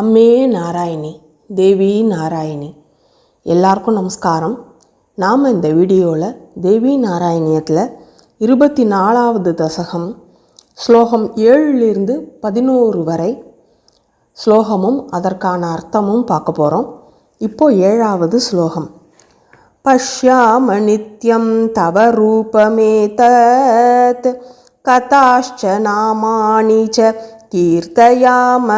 அம்மே நாராயணி தேவி நாராயணி. எல்லாருக்கும் நமஸ்காரம். நாம் இந்த வீடியோவில் தேவி நாராயணியத்தில் இருபத்தி நாலாவது தசகம் ஸ்லோகம் ஏழுலேருந்து பதினோரு வரை ஸ்லோகமும் அதற்கான அர்த்தமும் பார்க்க போகிறோம் இப்போ ஏழாவது ஸ்லோகம். பஷ்யாம நித்யம் தவ ரூபமேதத் கதாஷ்ச நாமானி கீர்த்தயாம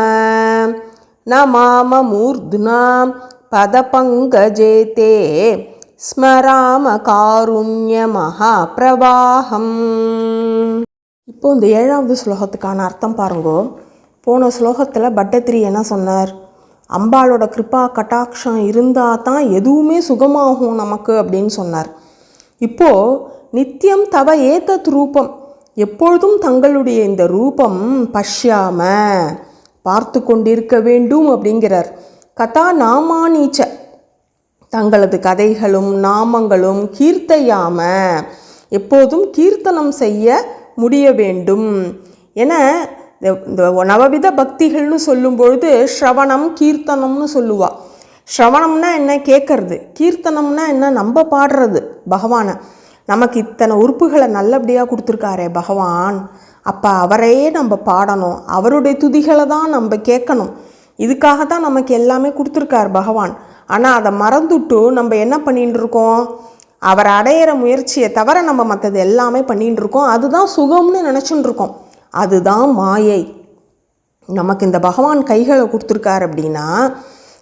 नमाम मूर्ध्नां पदपङ्कजे ते ஸ்மராம காருண்ய மகாபிரவாகம் இப்போ இந்த ஏழாவது ஸ்லோகத்துக்கான அர்த்தம் பாருங்கோ போன ஸ்லோகத்தில் பட்டத்திரி என்ன சொன்னார் அம்பாளோட கிருபா கட்டாட்சம் இருந்தால் தான் எதுவுமே சுகமாகும் நமக்கு அப்படின்னு சொன்னார் இப்போது நித்தியம் தவ ஏதத் ரூபம் எப்பொழுதும் தங்களுடைய இந்த ரூபம் பஷ்யாம பார்த்து கொண்டிருக்க வேண்டும் அப்படிங்கிறார். கதா நாமானீச்ச. தங்களது கதைகளும் நாமங்களும் கீர்த்தையாம எப்போதும் கீர்த்தனம் செய்ய முடிய வேண்டும் என இந்த நவவித பக்திகள்னு சொல்லும் பொழுது ஸ்ரவணம் கீர்த்தனம்னு சொல்லுவா. ஸ்ரவணம்னா என்ன கேட்கறது கீர்த்தனம்னா என்ன? நம்ம பாடுறது பகவானை. நமக்கு இத்தனை உறுப்புகளை நல்லபடியாக கொடுத்துருக்காரே பகவான். அப்போ அவரையே நம்ம பாடணும். அவருடைய துதிகளை தான் நம்ம கேட்கணும். இதுக்காக தான் நமக்கு எல்லாமே கொடுத்துருக்கார் பகவான். ஆனால் அதை மறந்துட்டு நம்ம என்ன பண்ணிகிட்டு இருக்கோம்? அவர் அடையிற முயற்சியை தவிர நம்ம மற்றது எல்லாமே பண்ணிகிட்டு இருக்கோம். அதுதான் சுகம்னு நினச்சிட்டு இருக்கோம். அதுதான் மாயை. நமக்கு இந்த பகவான் கைகளை கொடுத்துருக்காரு அப்படின்னா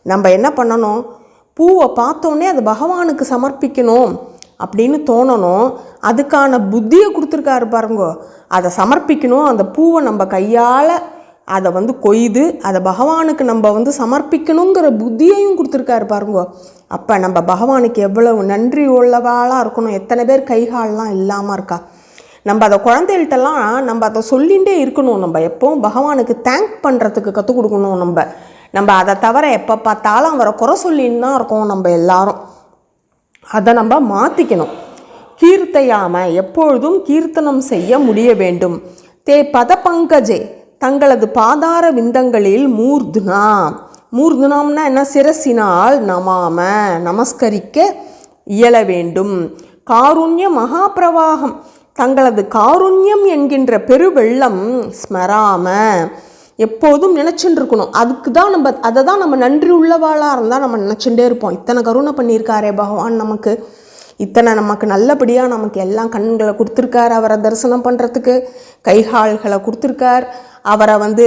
நம்ம என்ன பண்ணணும்? பூவை பார்த்தோன்னே அது பகவானுக்கு சமர்ப்பிக்கணும். அப்படின்னு தோணணும். அதுக்கான புத்தியை கொடுத்துருக்காரு பாருங்கோ. அதை சமர்ப்பிக்கணும். அந்த பூவை நம்ம கையால் அதை வந்து கொய்து அதை பகவானுக்கு நம்ம வந்து சமர்ப்பிக்கணுங்கிற புத்தியையும் கொடுத்துருக்காரு பாருங்கோ. அப்போ நம்ம பகவானுக்கு எவ்வளவு நன்றி உள்ளவாளாக இருக்கணும். எத்தனை பேர் கைகாலெலாம் இல்லாமல் இருக்கா. நம்ம அதை குழந்தைகள்கிட்டலாம் நம்ம அதை சொல்லிகிட்டே இருக்கணும். நம்ம எப்போவும் பகவானுக்கு தேங்க் பண்ணுறதுக்கு கற்றுக் கொடுக்கணும் நம்ம. நம்ம அதை தவிர எப்போ பார்த்தாலும் அவரை குறை சொல்லின்னு தான் இருக்கோம் நம்ம எல்லாரும். அதை நம்ம மாற்றிக்கணும் கீர்த்தையாம எப்பொழுதும் கீர்த்தனம் செய்ய முடிய வேண்டும். தே பத பங்கஜே தங்களது பாதார விந்தங்களில் மூர்துனா. மூர்துனாம்னா என்ன? சிரசினால் நமாம நமஸ்கரிக்க இயல வேண்டும். காருண்ய மகாபிரவாகம் தங்களது காருண்யம் என்கின்ற பெருவெள்ளம் ஸ்மராம. எப்போதும் நினச்சின்னு இருக்கணும் அதுக்கு தான் நம்ம அதை தான் நம்ம நன்றி உள்ளவாளாக இருந்தால் நம்ம நினச்சிட்டே இருப்போம். இத்தனை கருணை பண்ணியிருக்காரே பகவான் நமக்கு. இத்தனை நமக்கு நல்லபடியாக நமக்கு எல்லாம் கண்களை கொடுத்துருக்கார். அவரை தரிசனம் பண்ணுறதுக்கு கைகால்களை கொடுத்துருக்கார். அவரை வந்து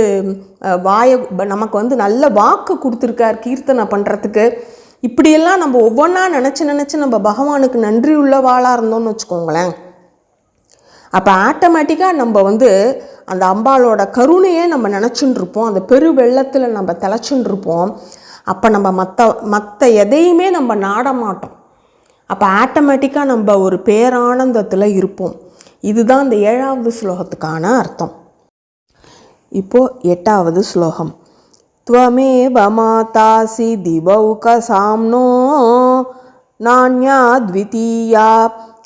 வாய நமக்கு வந்து நல்ல வாக்கு கொடுத்துருக்கார் கீர்த்தனை பண்ணுறதுக்கு இப்படியெல்லாம் நம்ம ஒவ்வொன்றா நினச்சி நினச்சி நம்ம பகவானுக்கு நன்றி உள்ளவாளாக இருந்தோம்னு வச்சுக்கோங்களேன். அப்போ ஆட்டோமேட்டிக்காக நம்ம வந்து அந்த அம்பாளோட கருணையே நம்ம நினச்சின்னு இருப்போம் அந்த பெரு வெள்ளத்தில் நம்ம திளைச்சுன்னு இருப்போம் அப்போ நம்ம மற்ற மற்ற எதையுமே நம்ம நாட மாட்டோம் அப்போ ஆட்டோமேட்டிக்காக நம்ம ஒரு பேரானந்தத்தில் இருப்போம் இதுதான் இந்த ஏழாவது ஸ்லோகத்துக்கான அர்த்தம் இப்போது எட்டாவது ஸ்லோகம் त्वमेव मातासि दिवौकसाम्नो नान्या द्वितीया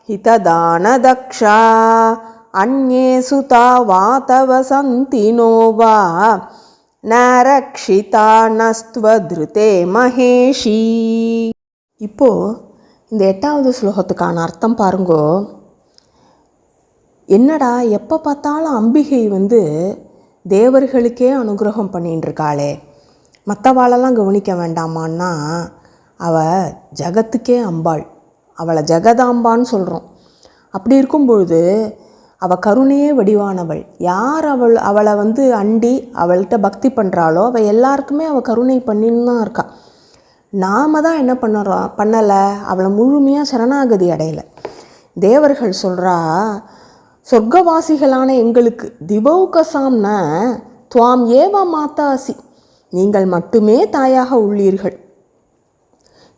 हितदानदक्षा अन्ये सुता वातव सन्ति नो वा न रक्षिता नस्त्वधृते महेशी இப்போது இந்த எட்டாவது ஸ்லோகத்துக்கான அர்த்தம் பாருங்கோ என்னடா எப்போ பார்த்தாலும் அம்பிகை வந்து தேவர்களுக்கே அனுகிரகம் பண்ணின்னு இருக்காளே மற்றவாளெல்லாம் கவனிக்க வேண்டாமான்னா அவள் ஜகத்துக்கே அம்பாள் அவளை ஜெகதாம்பான்னு சொல்கிறோம் அப்படி இருக்கும்பொழுது அவள் கருணையே வடிவானவள். யார் அவள் அவளை வந்து அண்டி அவள்கிட்ட பக்தி பண்ணுறாளோ அவள் எல்லாருக்குமே அவள் கருணை பண்ணின்னு தான் இருக்கா. நாம தான் என்ன பண்ணுறோம் பண்ணலை. அவளை முழுமையாக சரணாகதி அடையலை. தேவர்கள் சொல்கிறா சொர்க்கவாசிகளான எங்களுக்கு திவௌகசாம்ன துவாம் ஏவ மாத்தாசி. நீங்கள் மட்டுமே தாயாக உள்ளீர்கள்.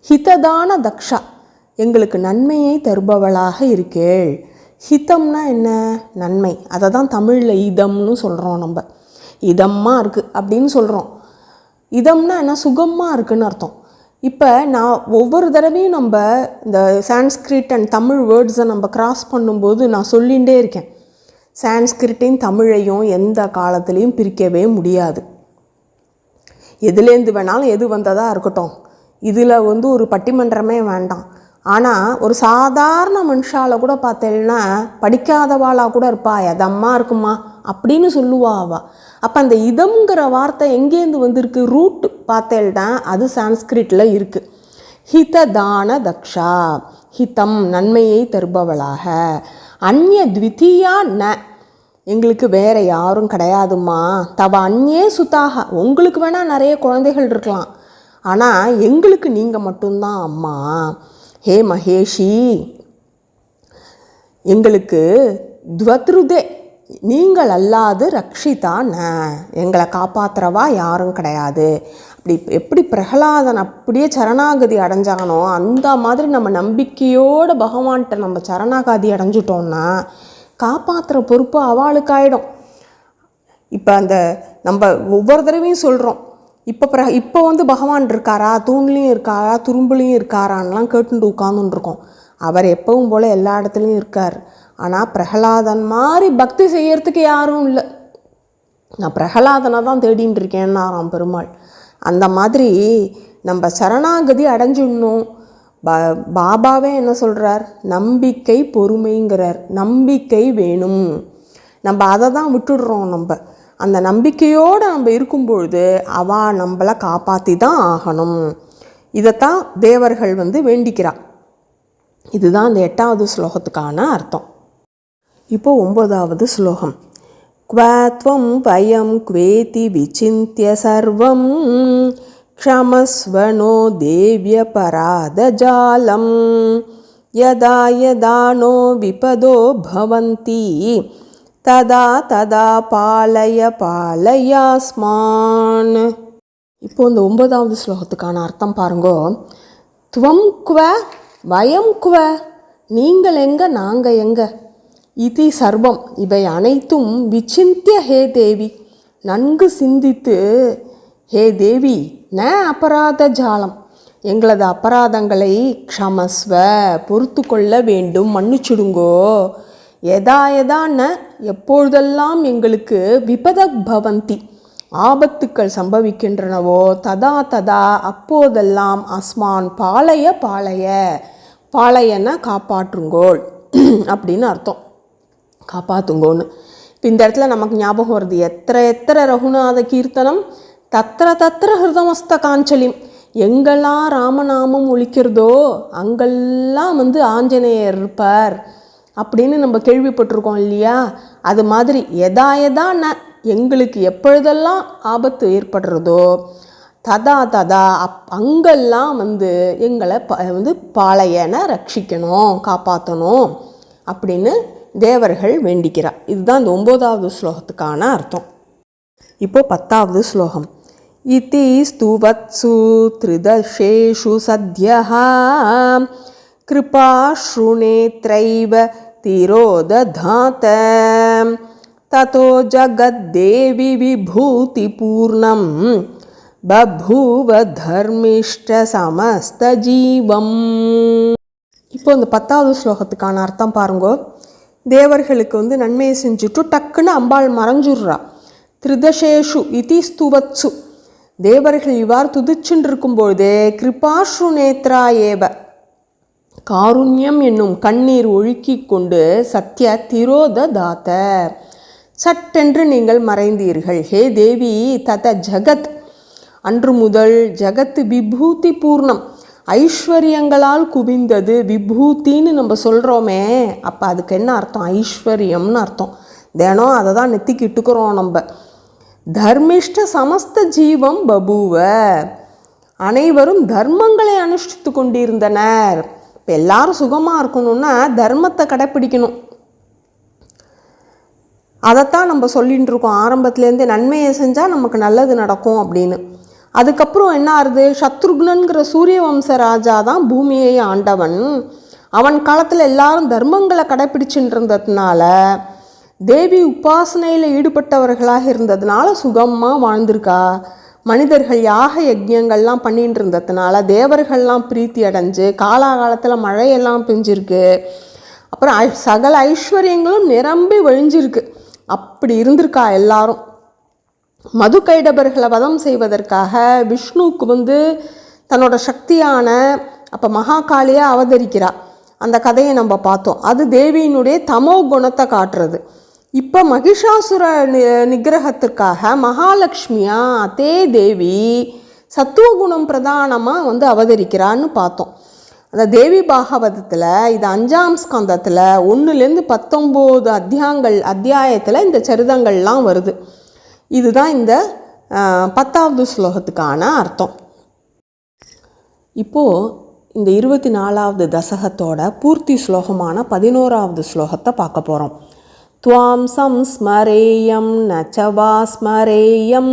ஹிததான தக்ஷா. எங்களுக்கு நன்மையை தருபவளாக இருக்கேள். ஹிதம்னா என்ன? நன்மை. அதை தான் தமிழில் இதம்னு சொல்கிறோம் நம்ம. இதமாக இருக்குது அப்படின்னு சொல்கிறோம் இதம்னா என்ன? சுகமாக இருக்குன்னு அர்த்தம். இப்போ நான் ஒவ்வொரு தடவையும் நம்ம இந்த சான்ஸ்கிரிட் அண்ட் தமிழ் வேர்ட்ஸை நம்ம கிராஸ் பண்ணும்போது நான் சொல்லிகிட்டே இருக்கேன். சான்ஸ்கிரிட்டையும் தமிழையும் எந்த காலத்துலேயும் பிரிக்கவே முடியாது. எதுலேருந்து வேணாலும் எது வந்ததாக இருக்கட்டும். இதில் வந்து ஒரு பட்டிமன்றமே வேண்டாம். ஆனால் ஒரு சாதாரண மனுஷால கூட பார்த்தேன்னா படிக்காதவாளாக கூட இருப்பா. எதம்மா இருக்குமா? அப்படின்னு சொல்லுவா அவ. அப்போ அந்த இதம்ங்கிற வார்த்தை எங்கேருந்து வந்திருக்கு? ரூட் பார்த்தேன்னா அது சான்ஸ்கிரிட்டில் இருக்குது ஹிததான தக்ஷா ஹிதம் நன்மையை தருபவளாக அந்நிய த்விதீயா ந எங்களுக்கு வேறு யாரும் கிடையாதும்மா. தவ அந்நே சுத்தாக உங்களுக்கு வேணால் நிறைய குழந்தைகள் இருக்கலாம். ஆனால் எங்களுக்கு நீங்கள் மட்டும்தான் அம்மா. ஹே மகேஷி எங்களுக்கு துவத்ருதே நீங்கள் அல்லாது ரக்ஷிதா எங்களை காப்பாற்றுறவா யாரும் கிடையாது. அப்படி எப்படி பிரகலாதன் அப்படியே சரணாகதி அடைஞ்சானோ அந்த மாதிரி நம்ம நம்பிக்கையோட பகவான்கிட்ட நம்ம சரணாகதி அடைஞ்சிட்டோம்னா காப்பாற்றுற பொறுப்பு அவளுக்காயிடும். இப்போ அந்த நம்ம ஒவ்வொரு தடவையும் சொல்கிறோம் இப்போ பிற இப்போ வந்து பகவான் இருக்காரா? தூண்லேயும் இருக்காரா? துரும்புலையும் இருக்காரான்லாம் கேட்டுட்டு உட்காந்துருக்கோம் அவர் எப்பவும் போல் எல்லா இடத்துலையும் இருக்கார். ஆனால் பிரகலாதன் மாதிரி பக்தி செய்யறதுக்கு யாரும் இல்லை. நான் பிரகலாதனை தான் தேடின்னு இருக்கேன்னாராம் பெருமாள். அந்த மாதிரி நம்ம சரணாகதி அடைஞ்சிடணும். பா பாபாவே என்ன சொல்கிறார் நம்பிக்கை பொறுமைங்கிறார். நம்பிக்கை வேணும். நம்ம அதை தான் விட்டுடுறோம் நம்ம. அந்த நம்பிக்கையோடு நம்ம இருக்கும்பொழுது அவா நம்மளை காப்பாற்றி தான் ஆகணும் இதைத்தான் தேவர்கள் வந்து வேண்டிக்கிறா இதுதான் அந்த எட்டாவது ஸ்லோகத்துக்கான அர்த்தம் இப்போ ஒன்பதாவது ஸ்லோகம் क्वात्वं वयं क्वेति विचिन्त्य सर्वं क्षमस्वनो देव्यपराधजालं यदा यदा नो विपदो भवन्ति ததா ததா பாலய பாலயாஸ்மான். இப்போ இந்த ஒன்பதாவது ஸ்லோகத்துக்கான அர்த்தம் பாருங்கோ. துவம் குவ வயம் குவ நீங்கள் எங்க நாங்கள் எங்க? இதி சர்வம் இவை அனைத்தும் விசிந்திய ஹே தேவி. நன்கு சிந்தித்து ஹே தேவி ந அபராத ஜாலம். எங்களது அபராதங்களை க்ஷமஸ்வ பொறுத்து கொள்ள வேண்டும். மன்னிச்சுடுங்கோ. எதா எதான்னு எப்பொழுதெல்லாம் எங்களுக்கு விபத பவந்தி ஆபத்துக்கள் சம்பவிக்கின்றனவோ ததா ததா அப்போதெல்லாம் அஸ்மான் பாளைய பாளைய பாளையன காப்பாற்றுங்கோள் அப்படின்னு அர்த்தம். காப்பாற்றுங்கோன்னு இப்போ இந்த இடத்துல நமக்கு ஞாபகம் வருது எத்தனை எத்தனை ரகுநாத கீர்த்தனம் தத்திர தத்திர ஹிருதமஸ்த காஞ்சலிம் எங்கெல்லாம் ராமநாமம் ஒழிக்கிறதோ அங்கெல்லாம் வந்து ஆஞ்சநேயர் இருப்பார். அப்படின்னு நம்ம கேள்விப்பட்டிருக்கோம் இல்லையா? அது மாதிரி எதா எதான எங்களுக்கு எப்பொழுதெல்லாம் ஆபத்து ஏற்படுறதோ ததா ததா அப் அங்கெல்லாம் வந்து எங்களை ப வந்து பாளையனை ரட்சிக்கணும் காப்பாற்றணும் அப்படின்னு தேவர்கள் வேண்டிக்கிறார். இதுதான் இந்த ஒம்போதாவது ஸ்லோகத்துக்கான அர்த்தம். இப்போ பத்தாவது ஸ்லோகம். இதி ஸ்துவத்சு த்ரிதர்ஷேஷு சத்யா கிருபாஸ்ருநேத்ரைவ तिरोदधात ततो जगद्देवि विभूतिपूर्णं बभूव धर्मिष्ठसमस्तजीवम् இப்போ இந்த பத்தாவது ஸ்லோகத்துக்கான அர்த்தம் பாருங்கோ தேவர்களுக்கு வந்து நன்மையை செஞ்சுட்டு டக்குன்னு அம்பாள் மறைஞ்சுடுறா திருதசேஷு இதி ஸ்துவத்சு தேவர்கள் இவ்வாறு துதிச்சுட்டு இருக்கும்பொழுதே கிருபாஷு நேத்ரா ஏவ காருண்யம் என்னும் கண்ணீர் ஒழுக்கி கொண்டு சத்ய திரோததாத்த சட்டென்று நீங்கள் மறைந்தீர்கள். ஹே தேவி தத ஜகத். அன்று முதல் ஜகத்து விபூதி பூர்ணம். ஐஸ்வர்யங்களால் குவிந்தது விபூத்தின்னு நம்ம சொல்கிறோமே அப்போ அதுக்கு என்ன அர்த்தம்? ஐஸ்வர்யம்னு அர்த்தம். தினம் அதை தான் நெத்திக்கு இட்டுக்கிறோம் நம்ம. தர்மிஷ்ட சமஸ்த ஜீவம் பபுவ. அனைவரும் தர்மங்களை அனுஷ்டித்து கொண்டிருந்தனர். இப்போ எல்லாரும் சுகமாக இருக்கணும்னா தர்மத்தை கடைப்பிடிக்கணும். அதைத்தான் நம்ம சொல்லிகிட்டு இருக்கோம். ஆரம்பத்துலேருந்தே நன்மையை செஞ்சால் நமக்கு நல்லது நடக்கும் அப்படின்னு. அதுக்கப்புறம் என்ன ஆறுது? சத்ருக்னங்கிற சூரிய வம்ச ராஜா தான் பூமியை ஆண்டவன். அவன் காலத்தில் எல்லாரும் தர்மங்களை கடைப்பிடிச்சுட்டு இருந்ததுனால தேவி உபாசனையில் ஈடுபட்டவர்களாக இருந்ததுனால சுகமாக வாழ்ந்திருக்கா. மனிதர்கள் யாக யஜ்யங்கள்லாம் பண்ணிட்டு இருந்ததுனால தேவர்கள்லாம் பிரீத்தி அடைஞ்சு காலாகாலத்தில் மழையெல்லாம் பெஞ்சிருக்கு. அப்புறம் ஐ- சகல ஐஸ்வர்யங்களும் நிரம்பி ஒழிஞ்சிருக்கு. அப்படி இருந்திருக்கா எல்லாரும். மது கைடபர்களை வதம் செய்வதற்காக விஷ்ணுவுக்கு வந்து தன்னோட சக்தியான அப்போ மகாகாளியாக அவதரிக்கிறா. அந்த கதையை நம்ம பார்த்தோம். அது தேவியினுடைய தமோ குணத்தை காட்டுறது. இப்போ மகிஷாசுர நி நிகிரகத்திற்காக மகாலட்சுமியா அதே தேவி சத்துவகுணம் பிரதானமாக வந்து அவதரிக்கிறான்னு பார்த்தோம். அந்த தேவி பாகவதத்தில் இது அஞ்சாம் ஸ்கந்தத்தில் ஒன்றுலேருந்து பத்தொம்போது அத்தியாங்கள் அத்தியாயத்தில் இந்த சரிதங்கள்லாம் வருது. இதுதான் இந்த பத்தாவது ஸ்லோகத்துக்கான அர்த்தம். இப்போது இந்த இருபத்தி நாலாவது தசகத்தோட பூர்த்தி ஸ்லோகமான பதினோராவது ஸ்லோகத்தை பார்க்க போகிறோம் त्वां संस्मरेयं न च वा स्मरेयं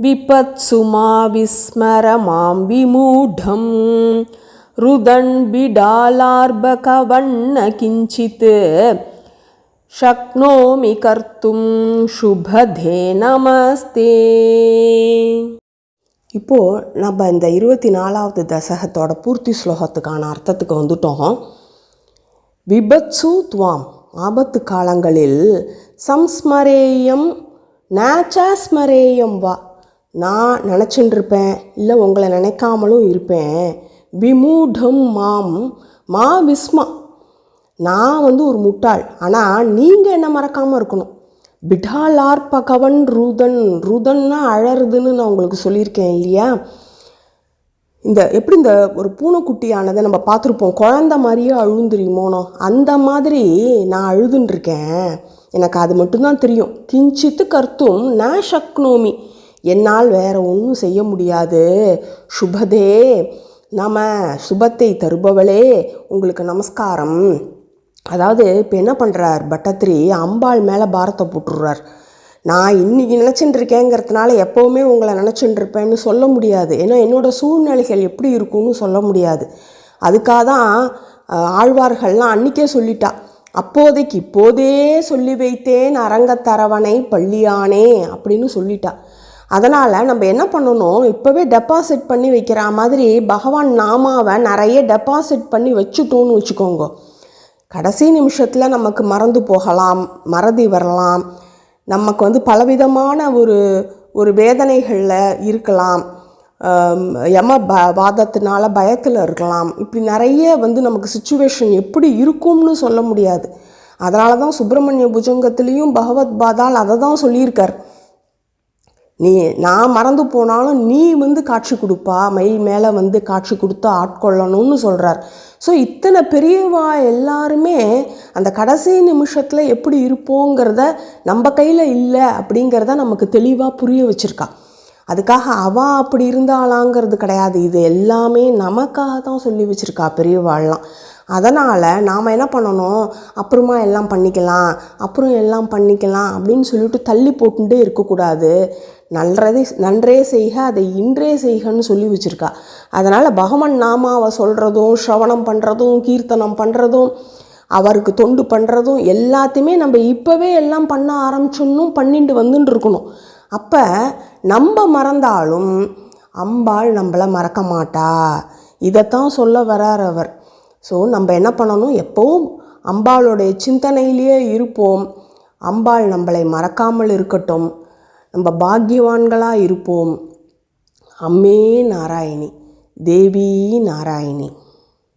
विपत्सु मा विस्मर मां विमूढं रुदण्बिडालार्भकवन्न किञ्चित् शक्नोमि कर्तुं शुभधे நமஸ்தே இப்போது நம்ம இந்த இருபத்தி நாலாவது தசகத்தோட பூர்த்தி ஸ்லோகத்துக்கான அர்த்தத்துக்கு வந்துட்டோம். விபத்சு துவாம். ஆபத்து காலங்களில் சம்ஸ்மரேயம் நாச்சாஸ்மரேயம் வா. நான் நினச்சின்னு இருப்பேன் இல்லை உங்களை நினைக்காமலும் இருப்பேன். விமூடம் மாம் மா விஸ்மா. நான் வந்து ஒரு முட்டாள் ஆனால் நீங்கள் என்ன மறக்காமல் இருக்கணும். பிடாலார்பகவன் ரூதன் ரூதன்னா அழறுதுன்னு நான் உங்களுக்கு சொல்லியிருக்கேன் இல்லையா? இந்த எப்படி இந்த ஒரு பூனைக்குட்டியானதை நம்ம பார்த்துருப்போம். குழந்த மாதிரியே அழுந்துரியுமோனோ அந்த மாதிரி நான் அழுதுன்ருக்கேன் எனக்கு அது மட்டும்தான் தெரியும். கிஞ்சித்து கருத்தும் நான் சக்னோமி. என்னால் வேற ஒன்றும் செய்ய முடியாது. சுபதே நம சுபத்தை தருபவளே உங்களுக்கு நமஸ்காரம். அதாவது இப்போ என்ன பண்ணுறார் பட்டத்திரி? அம்பாள் மேலே பாரத்தை போட்டுடுறார். நான் இன்னைக்கு நினச்சிட்டு இருக்கேங்கிறதுனால எப்போவுமே உங்களை நினச்சிட்டு இருப்பேன்னு சொல்ல முடியாது. ஏன்னா என்னோட சூழ்நிலைகள் எப்படி இருக்கும்னு சொல்ல முடியாது. அதுக்காக தான் ஆழ்வார்கள்லாம் அன்றைக்கே சொல்லிட்டா. அப்போதைக்கு இப்போதே சொல்லி வைத்தேன் அரங்கத்தரவணை பள்ளியானே அப்படின்னு சொல்லிட்டா. அதனால் நம்ம என்ன பண்ணணும்? இப்போவே டெபாசிட் பண்ணி வைக்கிற மாதிரி பகவான் நாமாவை நிறைய டெபாசிட் பண்ணி வச்சுட்டோன்னு வச்சுக்கோங்க. கடைசி நிமிஷத்தில் நமக்கு மறந்து போகலாம் மறதி வரலாம். நமக்கு வந்து பலவிதமான ஒரு ஒரு வேதனைகளில் இருக்கலாம். யம ப வாதத்தினால பயத்தில் இருக்கலாம். இப்படி நிறைய வந்து நமக்கு சுச்சுவேஷன் எப்படி இருக்கும்னு சொல்ல முடியாது. அதனால தான் சுப்பிரமணிய புஜங்கத்திலையும் பகவத் பாதால் அதை தான் சொல்லியிருக்கார். நீ நான் மறந்து போனாலும் நீ வந்து காட்சி கொடுப்பா மயில் மேலே வந்து காட்சி கொடுத்து ஆட்கொள்ளணும்னு சொல்கிறார் ஸோ இத்தனை பெரியவா எல்லாருமே அந்த கடைசி நிமிஷத்தில் எப்படி இருப்போங்கிறத நம்ம கையில் இல்லை அப்படிங்கிறத நமக்கு தெளிவாக புரிய வச்சுருக்கா. அதுக்காக அவ அப்படி இருந்தாளாங்கிறது கிடையாது. இது எல்லாமே நமக்காக தான் சொல்லி வச்சுருக்கா பெரியவாள்லாம். அதனால் நாம் என்ன பண்ணணும்? அப்புறமா எல்லாம் பண்ணிக்கலாம் அப்புறம் எல்லாம் பண்ணிக்கலாம் அப்படின்னு சொல்லிட்டு தள்ளி போட்டுட்டே இருக்கக்கூடாது. நன்றதை நன்றே செய்க அதை இன்றே செய்கன்னு சொல்லி வச்சுருக்கா. அதனால் பகவன் நாமாவை சொல்கிறதும் ஸ்ரவணம் பண்ணுறதும் கீர்த்தனம் பண்ணுறதும் அவருக்கு தொண்டு பண்ணுறதும் எல்லாத்தையுமே நம்ம இப்போவே எல்லாம் பண்ண ஆரம்பிச்சோன்னும் பண்ணிட்டு வந்துட்டு இருக்கணும். அப்போ நம்ம மறந்தாலும் அம்பாள் நம்மளை மறக்க மாட்டா. இதைத்தான் சொல்ல வரார் அவர். ஸோ நம்ம என்ன பண்ணணும்? எப்போவும் அம்பாளுடைய சிந்தனையிலேயே இருப்போம். அம்பாள் நம்மளை மறக்காமல் இருக்கட்டும். நம்ம பாக்கியவான்களாக இருப்போம். அம்மே நாராயணி தேவி நாராயணி.